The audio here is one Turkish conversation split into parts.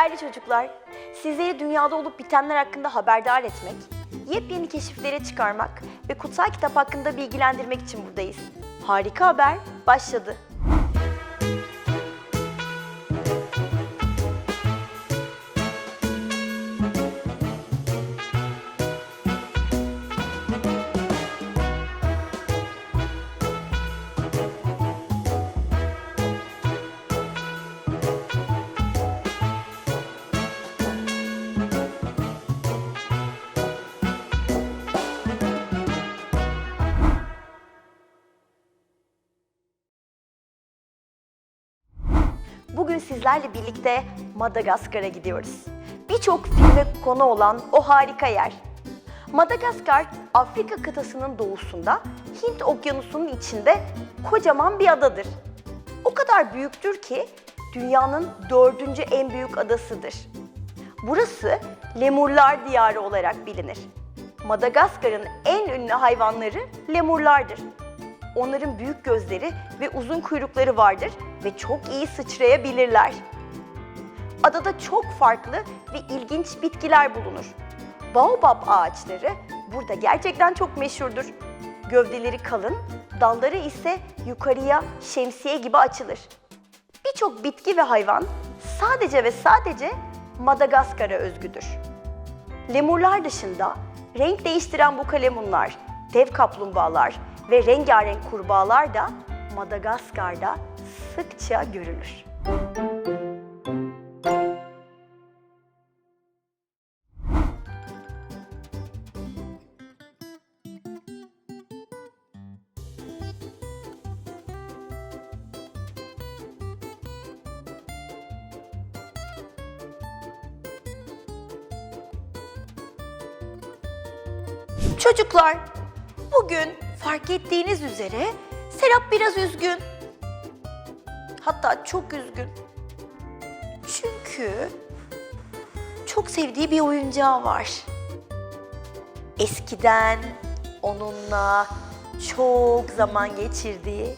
Değerli çocuklar, sizleri dünyada olup bitenler hakkında haberdar etmek, yepyeni keşiflere çıkarmak ve kutsal kitap hakkında bilgilendirmek için buradayız. Harika haber başladı. Bugün sizlerle birlikte Madagaskar'a gidiyoruz. Birçok filme konu olan o harika yer. Madagaskar, Afrika kıtasının doğusunda, Hint okyanusunun içinde kocaman bir adadır. O kadar büyüktür ki dünyanın dördüncü en büyük adasıdır. Burası lemurlar diyarı olarak bilinir. Madagaskar'ın en ünlü hayvanları lemurlardır. Onların büyük gözleri ve uzun kuyrukları vardır ve çok iyi sıçrayabilirler. Adada çok farklı ve ilginç bitkiler bulunur. Baobab ağaçları burada gerçekten çok meşhurdur. Gövdeleri kalın, dalları ise yukarıya şemsiye gibi açılır. Birçok bitki ve hayvan sadece ve sadece Madagaskar'a özgüdür. Lemurlar dışında renk değiştiren bu kalemunlar, dev kaplumbağalar ve rengarenk kurbağalar da Madagaskar'da sıkça görülür. Çocuklar, bugün fark ettiğiniz üzere Serap biraz üzgün. Hatta çok üzgün. Çünkü çok sevdiği bir oyuncağı var. Eskiden onunla çok zaman geçirdiği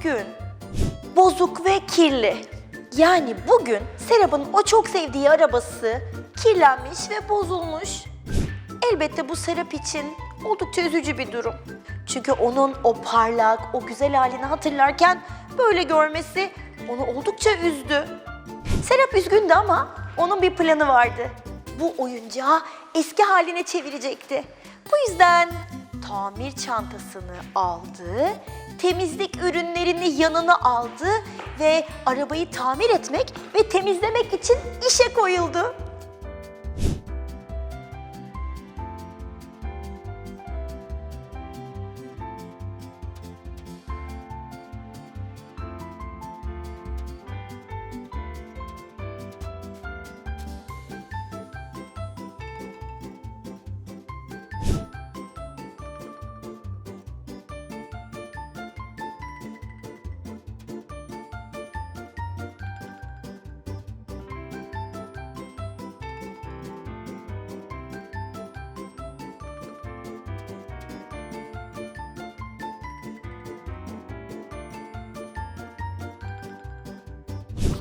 bugün bozuk ve kirli. Yani bugün Serap'ın o çok sevdiği arabası kirlenmiş ve bozulmuş. Elbette bu Serap için oldukça üzücü bir durum. Çünkü onun o parlak, o güzel halini hatırlarken böyle görmesi onu oldukça üzdü. Serap üzgündü ama onun bir planı vardı. Bu oyuncağı eski haline çevirecekti. Bu yüzden tamir çantasını aldı, temizlik ürünlerini yanına aldı ve arabayı tamir etmek ve temizlemek için işe koyuldu.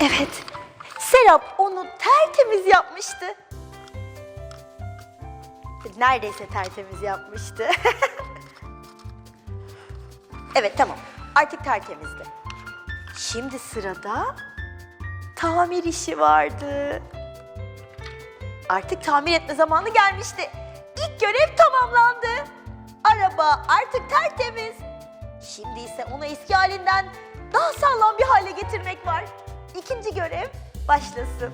Evet, Serap onu tertemiz yapmıştı. Neredeyse tertemiz yapmıştı. evet tamam, artık tertemizdi. Şimdi sırada tamir işi vardı. Artık tamir etme zamanı gelmişti. İlk görev tamamlandı. Araba artık tertemiz. Şimdi ise onu eski halinden daha sağlam bir hale getirmek var. İkinci görev başlasın.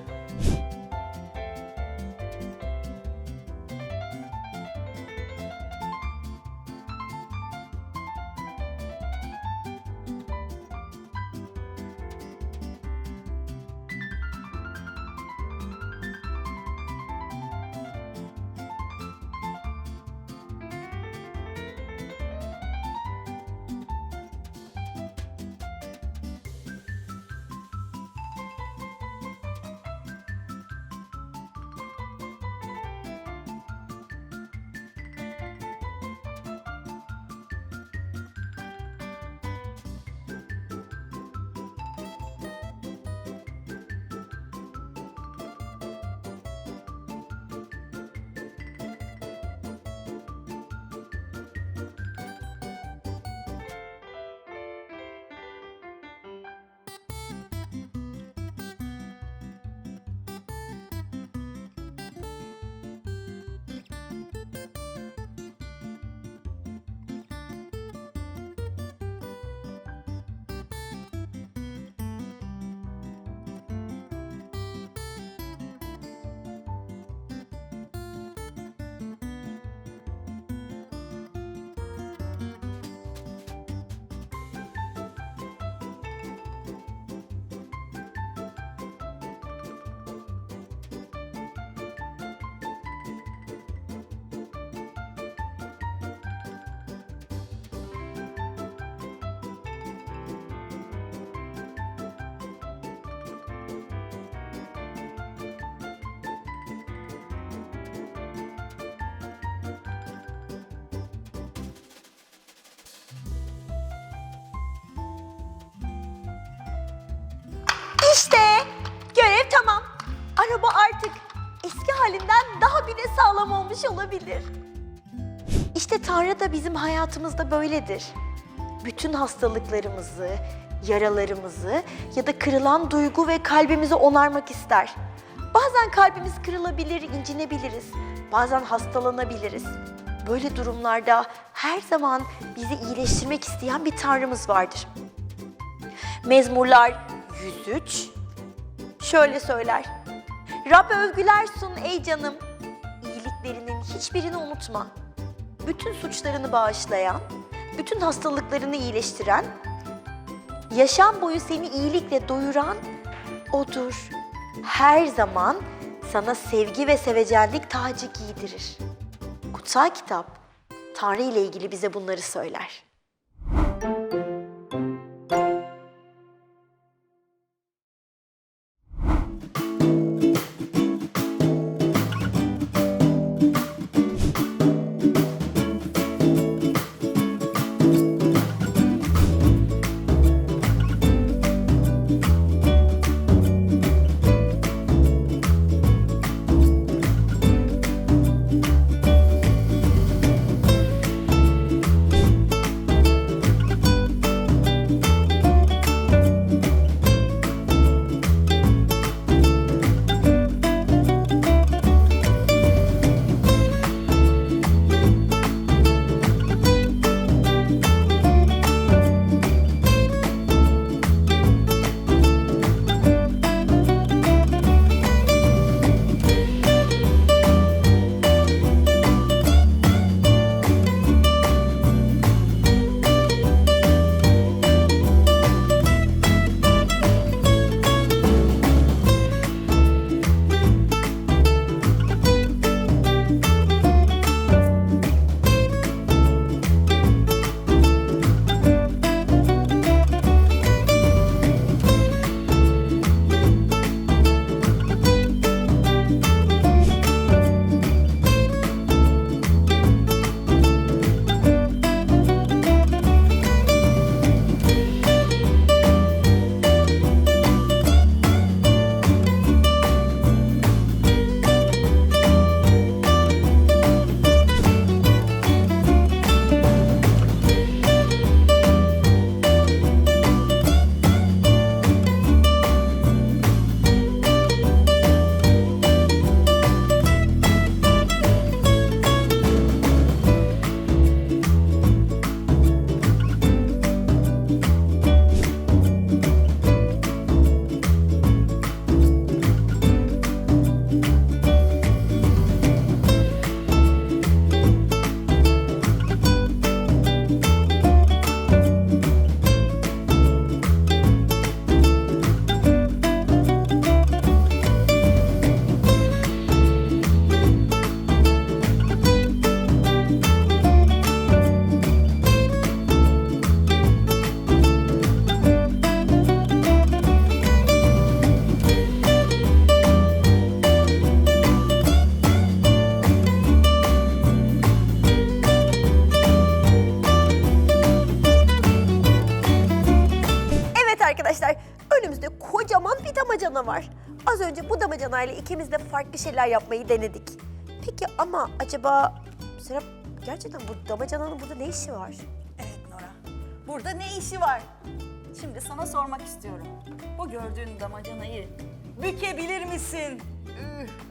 Halinden daha bile sağlam olmuş olabilir. İşte Tanrı da bizim hayatımızda böyledir. Bütün hastalıklarımızı, yaralarımızı ya da kırılan duygu ve kalbimizi onarmak ister. Bazen kalbimiz kırılabilir, incinebiliriz. Bazen hastalanabiliriz. Böyle durumlarda her zaman bizi iyileştirmek isteyen bir Tanrımız vardır. Mezmurlar 103 şöyle söyler. Rab övgüler sun ey canım. İyiliklerinin hiçbirini unutma. Bütün suçlarını bağışlayan, bütün hastalıklarını iyileştiren, yaşam boyu seni iyilikle doyuran odur. Her zaman sana sevgi ve sevecenlik tacı giydirir. Kutsal kitap Tanrı ile ilgili bize bunları söyler. Damacanayla ikimiz de farklı şeyler yapmayı denedik. Peki ama acaba Serap gerçekten bu damacananın burada ne işi var? Evet Nora. Burada ne işi var? Şimdi sana sormak istiyorum. Bu gördüğün damacanayı bükebilir misin?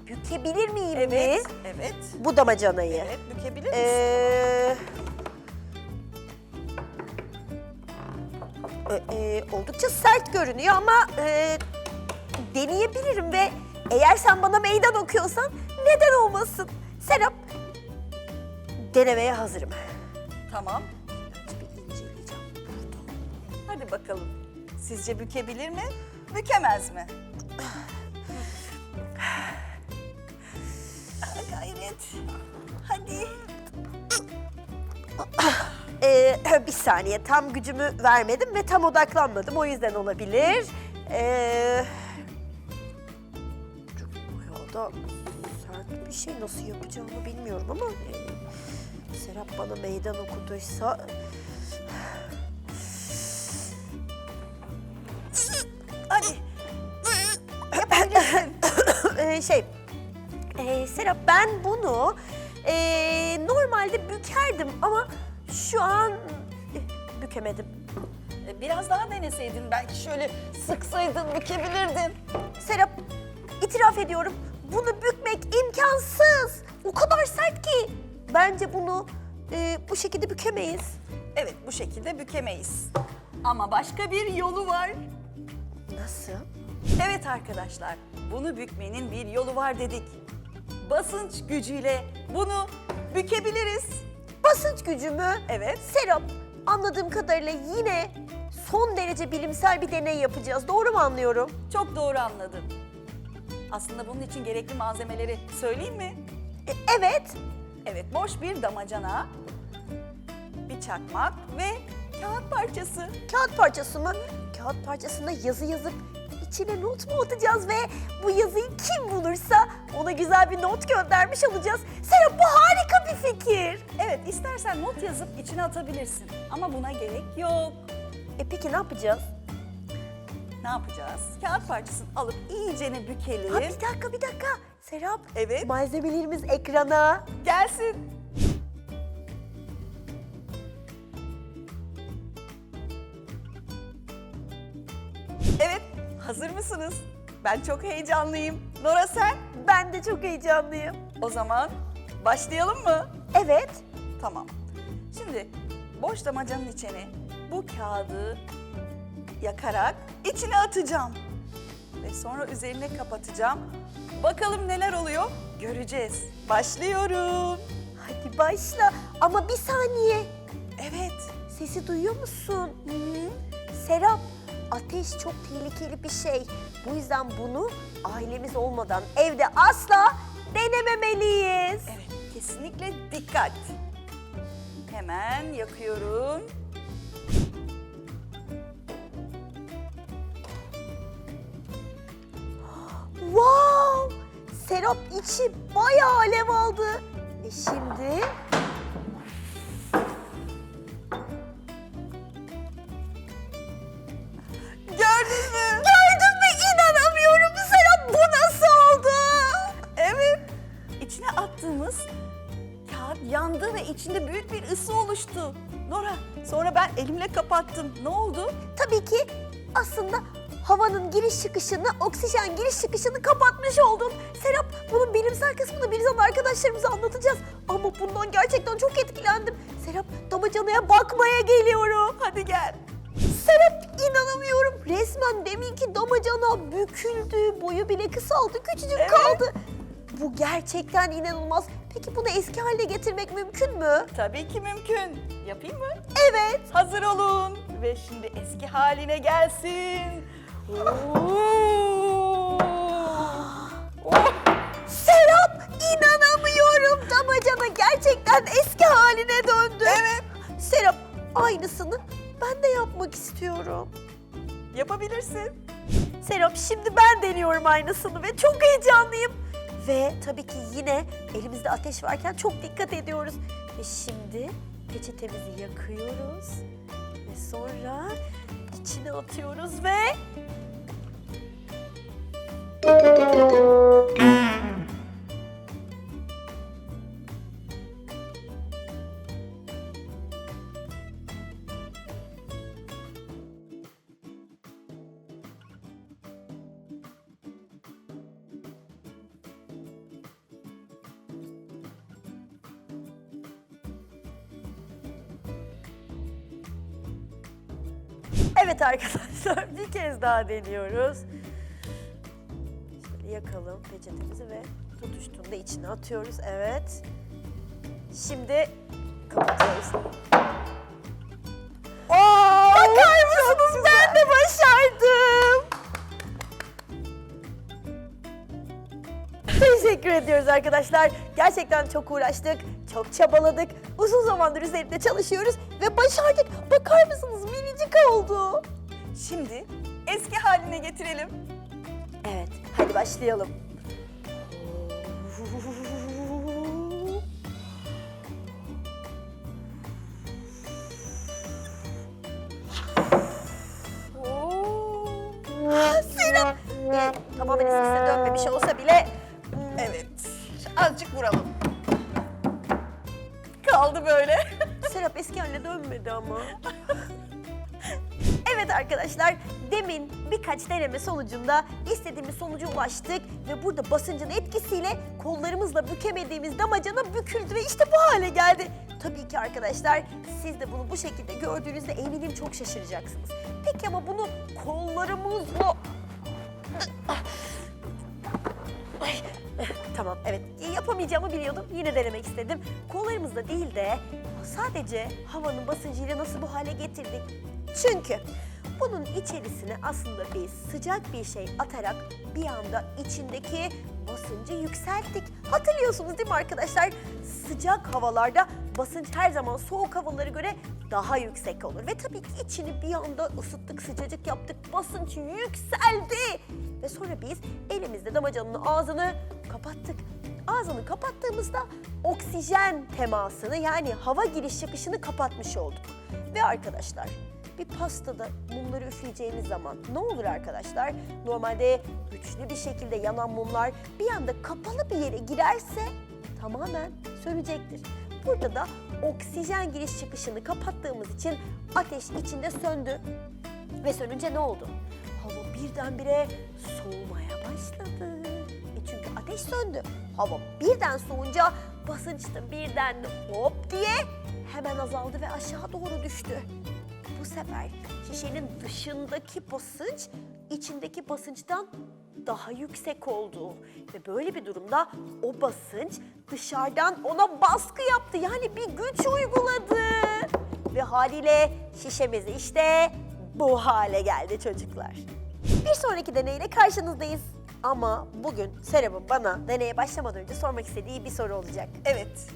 Bükebilir miyim Evet, mi? evet. Bu damacanayı. Evet, bükebilir misin? Ee, e, e, oldukça sert görünüyor ama e, deneyebilirim ve eğer sen bana meydan okuyorsan neden olmasın? Serap, denemeye hazırım. Tamam. Önce bir inceleyeceğim. Hadi bakalım. Sizce bükebilir mi? Bükemez mi? Ah, Gayret. Hadi. Ee, bir saniye, tam gücümü vermedim ve tam odaklanmadım. O yüzden olabilir. Ee, da sert bir şey. Nasıl yapacağımı bilmiyorum ama... e, Serap bana meydan okuduysa... Hadi. Ee, şey, e, Serap ben bunu eee, normalde bükerdim ama şu an eh, bükemedim. E, Biraz daha deneseydin belki şöyle sıksaydın bükebilirdin. Serap itiraf ediyorum bunu bükmek imkansız. O kadar sert ki. Bence bunu eee, bu şekilde bükemeyiz. Evet bu şekilde bükemeyiz. Ama başka bir yolu var. Nasıl? Evet arkadaşlar, bunu bükmenin bir yolu var dedik. Basınç gücüyle bunu bükebiliriz. Basınç gücü mü? Evet. Serap anladığım kadarıyla yine son derece bilimsel bir deney yapacağız. Doğru mu anlıyorum? Çok doğru anladın. Aslında bunun için gerekli malzemeleri söyleyeyim mi? E, evet. Evet, boş bir damacana, bir çakmak ve kağıt parçası. Kağıt parçası mı? Kağıt parçasında yazı yazıp içine not mu atacağız ve bu yazıyı kim bulursa ona güzel bir not göndermiş olacağız. Serap bu harika bir fikir. Evet, istersen not yazıp içine atabilirsin. Ama buna gerek yok. E peki ne yapacağız? Ne yapacağız? Kağıt parçasını alıp iyicene bükelim. Ha, bir dakika bir dakika. Serap. Evet. Malzemelerimiz ekrana. Gelsin. Evet, hazır mısınız? Ben çok heyecanlıyım. Nora sen? Ben de çok heyecanlıyım. O zaman başlayalım mı? Evet. Tamam. Şimdi boş damacanın içine bu kağıdı yakarak içine atacağım. Ve sonra üzerine kapatacağım. Bakalım neler oluyor? Göreceğiz. Başlıyorum. Hadi başla. Ama bir saniye. Evet. Sesi duyuyor musun? Serap, ateş çok tehlikeli bir şey. Bu yüzden bunu ailemiz olmadan evde asla denememeliyiz. Evet, kesinlikle dikkat. Hemen yakıyorum. Wow! Serap içi bayağı alev aldı. Ve şimdi Gördün mü? gördün mü inanamıyorum Serap bu nasıl oldu? Evet. İçine attığımız kağıt yandı ve içinde büyük bir ısı oluştu. Nora, sonra ben elimle kapattım. Ne oldu? Tabii ki aslında havanın giriş çıkışını, oksijen giriş çıkışını kapatmış oldun. Serap bunun bilimsel kısmını birazdan arkadaşlarımıza anlatacağız. Ama bundan gerçekten çok etkilendim. Serap damacanaya bakmaya geliyorum. Hadi gel. Serap inanamıyorum. Resmen deminki damacana büküldü. Boyu bile kısaldı. Küçücük Evet. kaldı. Bu gerçekten inanılmaz. Peki bunu eski haline getirmek mümkün mü? Tabii ki mümkün. Yapayım mı? Evet. Hazır olun. Ve şimdi eski haline gelsin. Oo! Oh! Serap inanamıyorum. Damacana gerçekten eski haline döndü. Evet. Serap aynısını ben de yapmak istiyorum. Yapabilirsin. Serap şimdi ben deniyorum aynısını ve çok heyecanlıyım. Ve tabii ki yine elimizde ateş varken çok dikkat ediyoruz. Ve şimdi peçetemizi yakıyoruz. Ve sonra içine atıyoruz ve... Evet arkadaşlar bir kez daha deniyoruz. Yakalım peçetemizi ve tutuştuğunda içine atıyoruz. Evet. Şimdi kapatıyoruz. Bakar mısınız? Ben de başardım. Teşekkür ediyoruz arkadaşlar. Gerçekten çok uğraştık, çok çabaladık. Uzun zamandır üzerinde çalışıyoruz ve başardık. Bakar mısınız minicik oldu. Şimdi eski haline getirelim. Evet, hadi başlayalım. Oo! Serap, e, tamamen eskisine dönmemiş olsa bile Evet. azıcık vuralım. Kaldı böyle. Serap eski haline dönmedi ama. Evet arkadaşlar, demin birkaç deneme sonucunda istediğimiz sonuca ulaştık ve burada basıncın etkisiyle kollarımızla bükemediğimiz damacana büküldü ve işte bu hale geldi. Tabii ki arkadaşlar siz de bunu bu şekilde gördüğünüzde eminim çok şaşıracaksınız. Peki ama bunu kollarımızla... Ay, tamam evet yapamayacağımı biliyordum yine denemek istedim. Kollarımızla değil de sadece havanın basıncıyla nasıl bu hale getirdik? Çünkü bunun içerisine aslında biz sıcak bir şey atarak bir anda içindeki basıncı yükselttik. Hatırlıyorsunuz değil mi arkadaşlar? Sıcak havalarda basınç her zaman soğuk havalara göre daha yüksek olur. Ve tabii ki içini bir anda ısıttık, sıcacık yaptık, basınç yükseldi. Ve sonra biz elimizde damacanın ağzını kapattık. Ağzını kapattığımızda oksijen temasını yani hava giriş çıkışını kapatmış olduk. Ve arkadaşlar bir pastada mumları üfleyeceğiniz zaman ne olur arkadaşlar? Normalde güçlü bir şekilde yanan mumlar bir anda kapalı bir yere girerse tamamen sönecektir. Burada da oksijen giriş çıkışını kapattığımız için ateş içinde söndü. Ve sönünce ne oldu? Hava birdenbire soğumaya başladı. E çünkü ateş söndü. Hava birden soğunca basınç da birden hop diye hemen azaldı ve aşağı doğru düştü. Bu sefer şişenin dışındaki basınç içindeki basınçtan daha yüksek oldu. Ve böyle bir durumda o basınç dışarıdan ona baskı yaptı. Yani bir güç uyguladı. Ve haliyle şişemiz işte bu hale geldi çocuklar. Bir sonraki deneyle karşınızdayız. Ama bugün Serap'ın bana deneye başlamadan önce sormak istediği bir soru olacak. Evet.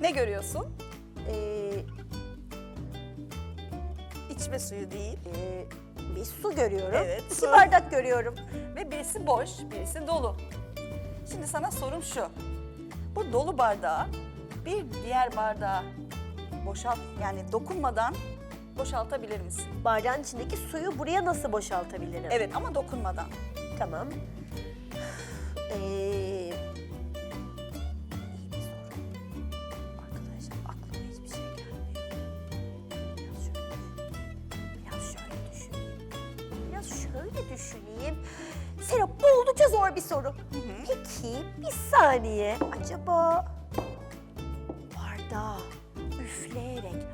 Ne görüyorsun? Ee, İçme suyu değil. e, bir su görüyorum. Evet, İki su. bardak görüyorum. Ve birisi boş, birisi dolu. Şimdi sana sorum şu. Bu dolu bardağı bir diğer bardağa boşalt yani dokunmadan boşaltabilir misin? Bardağın içindeki suyu buraya nasıl boşaltabilirim? Evet ama dokunmadan. Tamam. Ee, şöyle düşüneyim. Serap bu oldukça zor bir soru. Peki bir saniye. Acaba bardağı üfleyerek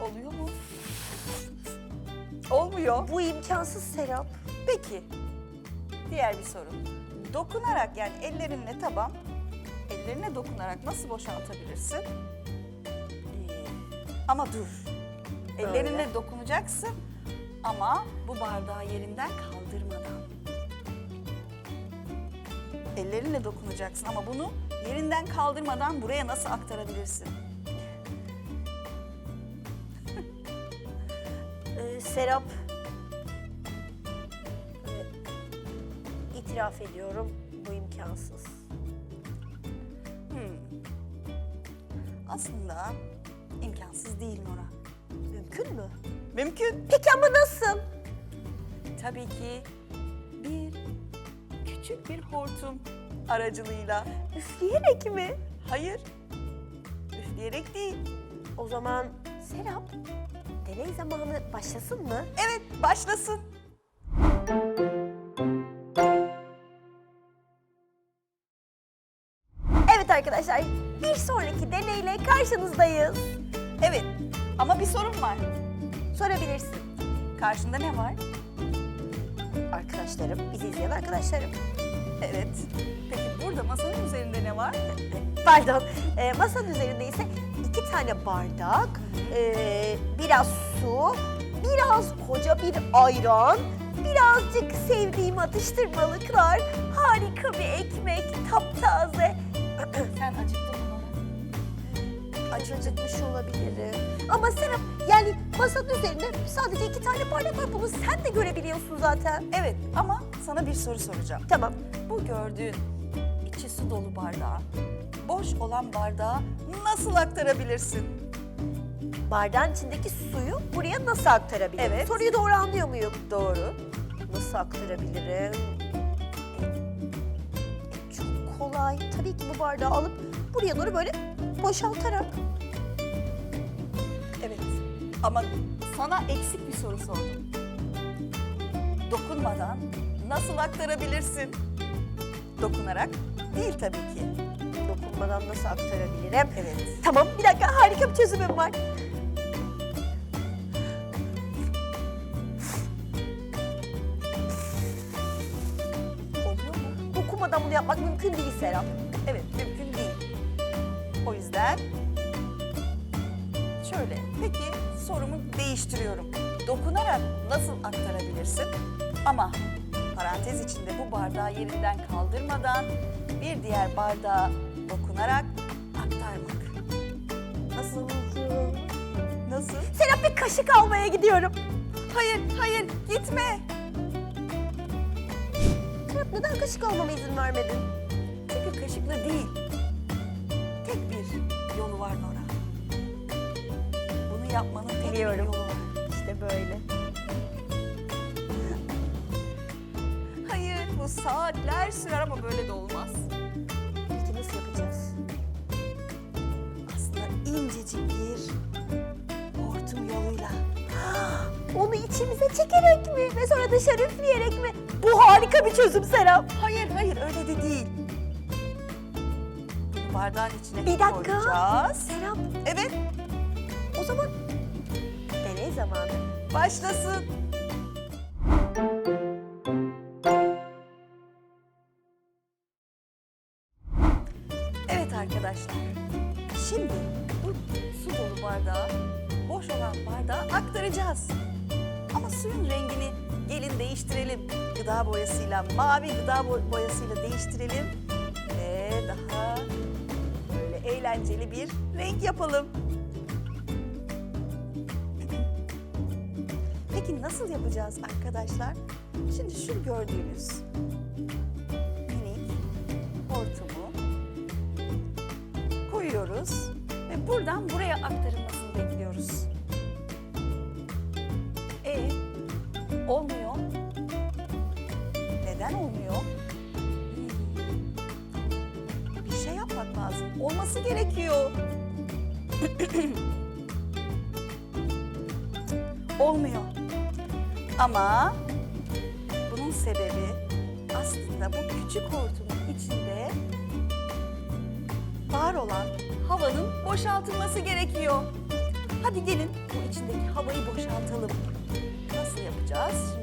Oluyor mu? Olmuyor. bu imkansız Serap. Peki. Diğer bir soru. Dokunarak yani ellerinle taban, ellerine dokunarak nasıl boşaltabilirsin? Ee, ama dur. Ellerinle Öyle. dokunacaksın ama bu bardağı yerinden kaldırmadan. Ellerinle dokunacaksın ama bunu yerinden kaldırmadan buraya nasıl aktarabilirsin? Ee, Serap, ee, itiraf ediyorum bu imkansız. Aslında Mümkün. Peki ama nasıl? Tabii ki bir küçük bir hortum aracılığıyla. Üfleyerek mi? Hayır, üfleyerek değil. O zaman Serap, deney zamanı başlasın mı? Evet, başlasın. Evet arkadaşlar, bir sonraki deneyle karşınızdayız. Evet, ama bir sorun var. Sorabilirsin. Karşında ne var? Arkadaşlarım, bizi izleyen arkadaşlarım. Evet. Peki burada masanın üzerinde ne var? Pardon, e, masanın üzerinde ise iki tane bardak, e, biraz su, biraz koca bir ayran, birazcık sevdiğim atıştırmalıklar, harika bir ekmek, taptaze. Sen acıktın? Acıcıkmış olabilirim. Ama Serap, yani masanın üzerinde sadece iki tane bardak var. Bunu sen de görebiliyorsun zaten. Evet, ama sana bir soru soracağım. Tamam. Bu gördüğün içi su dolu bardağı, boş olan bardağa nasıl aktarabilirsin? Bardağın içindeki suyu buraya nasıl aktarabilirim? Evet. Soruyu doğru anlıyor muyum? Doğru. Nasıl aktarabilirim? E, e, çok kolay. Tabii ki bu bardağı alıp buraya doğru böyle boşaltarak. Evet. Ama sana eksik bir soru sordum. Dokunmadan nasıl aktarabilirsin? Dokunarak değil tabii ki. Dokunmadan nasıl aktarabilirim? Evet. Tamam bir dakika harika bir çözümüm var. Dokunmadan bunu yapmak mümkün değil Serap. Evet, mümkün yüzden şöyle. Peki sorumu değiştiriyorum. Dokunarak nasıl aktarabilirsin? Ama parantez içinde bu bardağı yerinden kaldırmadan bir diğer bardağa dokunarak aktarmak. Nasıl? Nasıl? Serap bir kaşık almaya gidiyorum. Hayır, hayır, gitme. Serap neden kaşık almama izin vermedin? Çünkü kaşıkla değil. Biliyorum. İşte böyle. Hayır, bu saatler sürer ama böyle de olmaz. Peki nasıl yapacağız? Aslında incecik bir hortum yoluyla. Onu içimize çekerek mi ve sonra dışarı üfleyerek mi? Bu harika bir çözüm Serap. Hayır, hayır öyle de değil. Bardağın içine Bir dakika. koyacağız. Serap Evet, o zaman zamanı. başlasın. Evet arkadaşlar. Şimdi bu su dolu bardağı boş olan bardağa aktaracağız. Ama suyun rengini gelin değiştirelim. Gıda boyasıyla, mavi gıda bo- boyasıyla değiştirelim. Ve daha böyle eğlenceli bir renk yapalım. Peki nasıl yapacağız arkadaşlar? Şimdi şu gördüğünüz minik hortumu koyuyoruz ve buradan buraya aktarılmasını bekliyoruz. E olmuyor. Neden olmuyor? Hmm. Bir şey yapmak lazım. Olması gerekiyor. Olmuyor. Ama bunun sebebi aslında bu küçük hortumun içinde var olan havanın boşaltılması gerekiyor. Hadi gelin bu içindeki havayı boşaltalım. Nasıl yapacağız?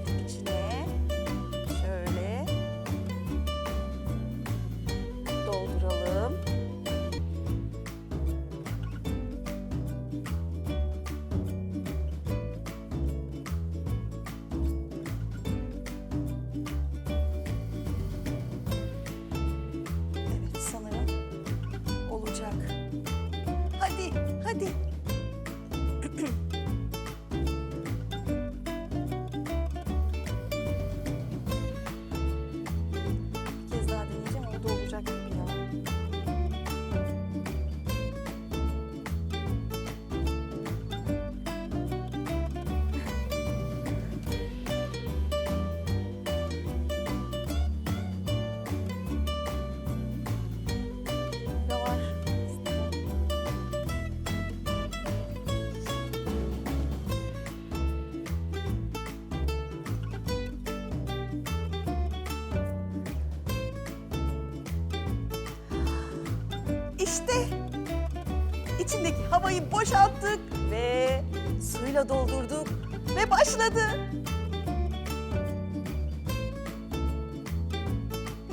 Havayı boşalttık ve suyla doldurduk ve başladı.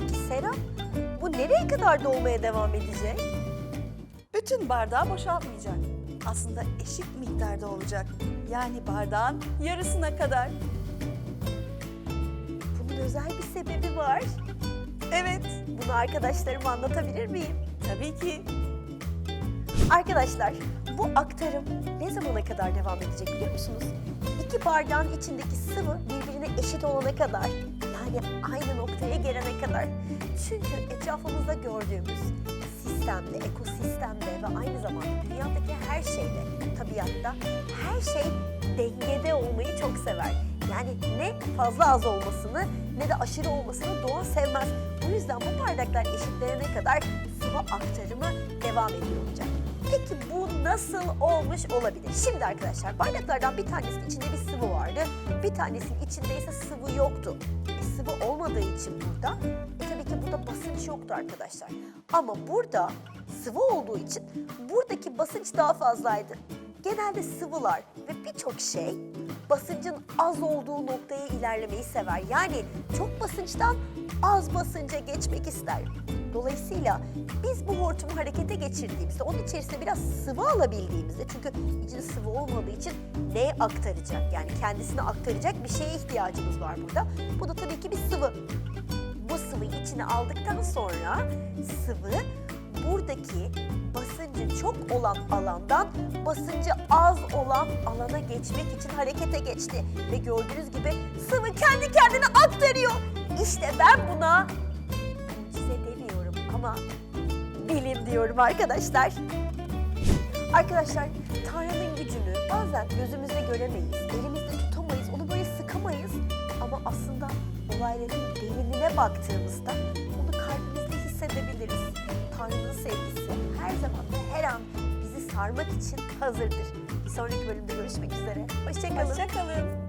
Peki Serap bu nereye kadar dolmaya devam edecek? Bütün bardağı boşaltmayacak. Aslında eşit miktarda olacak. Yani bardağın yarısına kadar. Bunun özel bir sebebi var. Evet, Bunu arkadaşlarıma anlatabilir miyim? tabii ki. Arkadaşlar bu aktarım ne zamana kadar devam edecek biliyor musunuz? İki bardağın içindeki sıvı birbirine eşit olana kadar yani aynı noktaya gelene kadar. Çünkü etrafımızda gördüğümüz sistemde, ekosistemde ve aynı zamanda dünyadaki her şeyde, tabiatta her şey dengede olmayı çok sever. Yani ne fazla az olmasını ne de aşırı olmasını doğa sevmez. Bu yüzden bu bardaklar eşitlenene kadar sıvı aktarımı devam ediyor olacak. Peki bu nasıl olmuş olabilir? Şimdi arkadaşlar bardaklardan bir tanesinin içinde bir sıvı vardı. Bir tanesinin içinde ise sıvı yoktu. E, sıvı olmadığı için burada e, tabii ki burada basınç yoktu arkadaşlar. Ama burada sıvı olduğu için buradaki basınç daha fazlaydı. Genelde sıvılar ve birçok şey basıncın az olduğu noktaya ilerlemeyi sever. Yani çok basınçtan az basınca geçmek ister. Dolayısıyla biz bu hortumu harekete geçirdiğimizde, onun içerisine biraz sıvı alabildiğimizde, çünkü içinde sıvı olmadığı için neye aktaracak? Yani kendisine aktaracak bir şeye ihtiyacımız var burada. Bu da tabii ki bir sıvı. Bu sıvıyı içine aldıktan sonra sıvı buradaki basıncı çok olan alandan basıncı az olan alana geçmek için harekete geçti. Ve gördüğünüz gibi sıvı kendi kendine aktarıyor. İşte ben buna mucize demiyorum ama bilim diyorum arkadaşlar. Arkadaşlar Tanrı'nın gücünü bazen gözümüzle göremeyiz, elimizde tutamayız, onu böyle sıkamayız. Ama aslında olayların derinine baktığımızda. Tanrı'nın sevgisi her zaman ve her an bizi sarmak için hazırdır. Bir sonraki bölümde görüşmek üzere. Hoşçakalın. Hoşçakalın.